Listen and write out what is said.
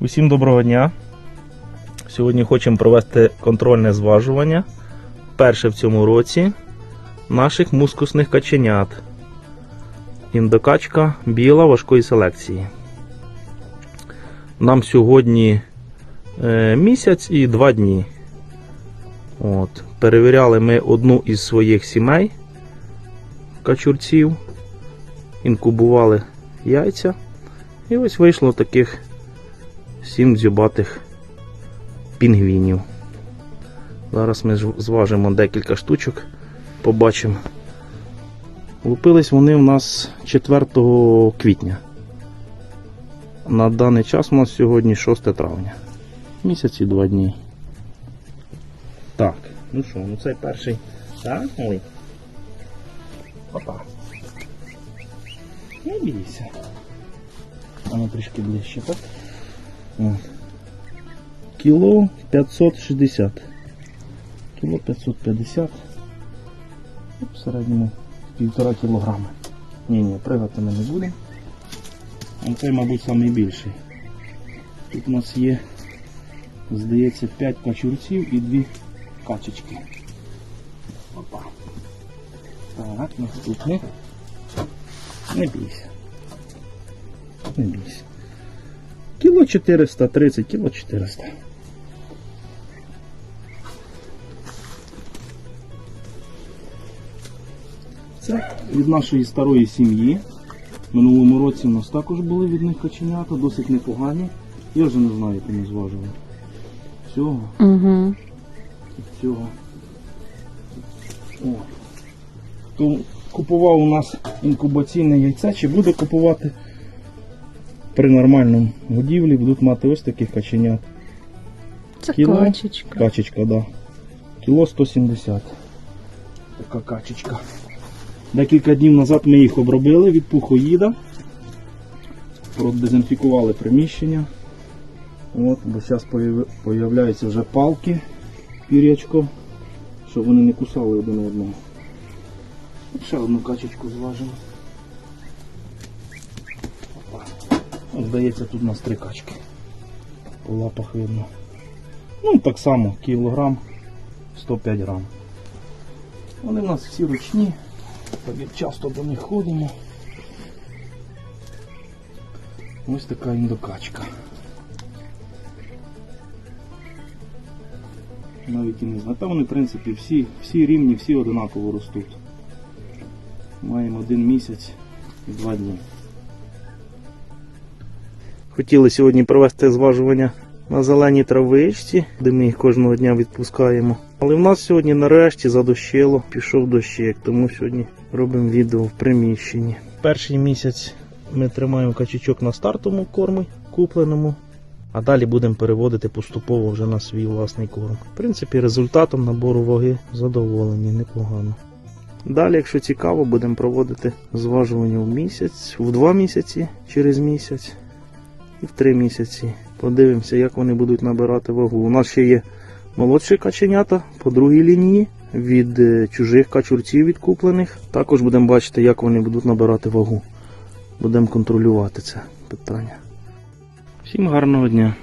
Усім доброго дня. Сьогодні хочемо провести контрольне зважування. Перше в цьому році наших мускусних каченят. Індокачка біла важкої селекції. Нам сьогодні місяць і два дні. От. Перевіряли ми одну із своїх сімей качурців, інкубували яйця. І ось вийшло таких сім дзюбатих пінгвінів. Зараз ми зважимо декілька штучок, побачимо. Лупились вони у нас 4 квітня. На даний час у нас сьогодні 6 травня. Місяць і два дні. Так, ну що, ну цей перший. Так, ой. Опа. Не бійся. Ну трішки ближче, так? Кіло 560. Кіло 550. Ну, В середньому півтора кілограми. Ні, ні, пригати ми не будемо. А Цей, мабуть, найбільший. Тут у нас є, здається, 5 качурців і 2 качечки. Опа. Так, наступний. Не бійся. Не бійся. Кіло 430, кіло 400. Це від нашої старої сім'ї. Минулому році у нас також були від них каченята, досить непогані. Я вже не знаю, як вони зважили. Цього, Угу. цього. О. Хто купував у нас інкубаційне яйце, чи буде купувати при нормальному годівлі, будуть мати ось таких каченят. Це Кіло? качечка. Качечка, да. Кіло 170. Така качечка. Декілька днів назад ми їх обробили від пухоїда. Продезінфікували приміщення. От, бо зараз появляються вже палки, пірячко, щоб вони не кусали один одного. Ще одну качечку зважимо. От, Здається, тут у нас три качки. По лапах видно. Ну, так само, кілограм 105 грам. Вони в нас всі ручні, так часто до них ходимо. Ось така індокачка. Навіть і не знаю. Та вони, в принципі, всі, всі рівні, всі одинаково ростуть. Маємо один місяць і два дні. Хотіли сьогодні провести зважування на зеленій травичці, де ми їх кожного дня відпускаємо. Але в нас сьогодні нарешті задощило, пішов дощик, тому сьогодні робимо відео в приміщенні. Перший місяць ми тримаємо качечок на стартовому кормі, купленому, а далі будемо переводити поступово вже на свій власний корм. В принципі, результатом набору ваги задоволені, непогано. Далі, якщо цікаво, будемо проводити зважування в місяць, в два місяці через місяць і в три місяці. Подивимося, як вони будуть набирати вагу. У нас ще є молодші каченята по другій лінії від е, чужих качурців відкуплених. Також будемо бачити, як вони будуть набирати вагу. Будемо контролювати це питання. Всім гарного дня!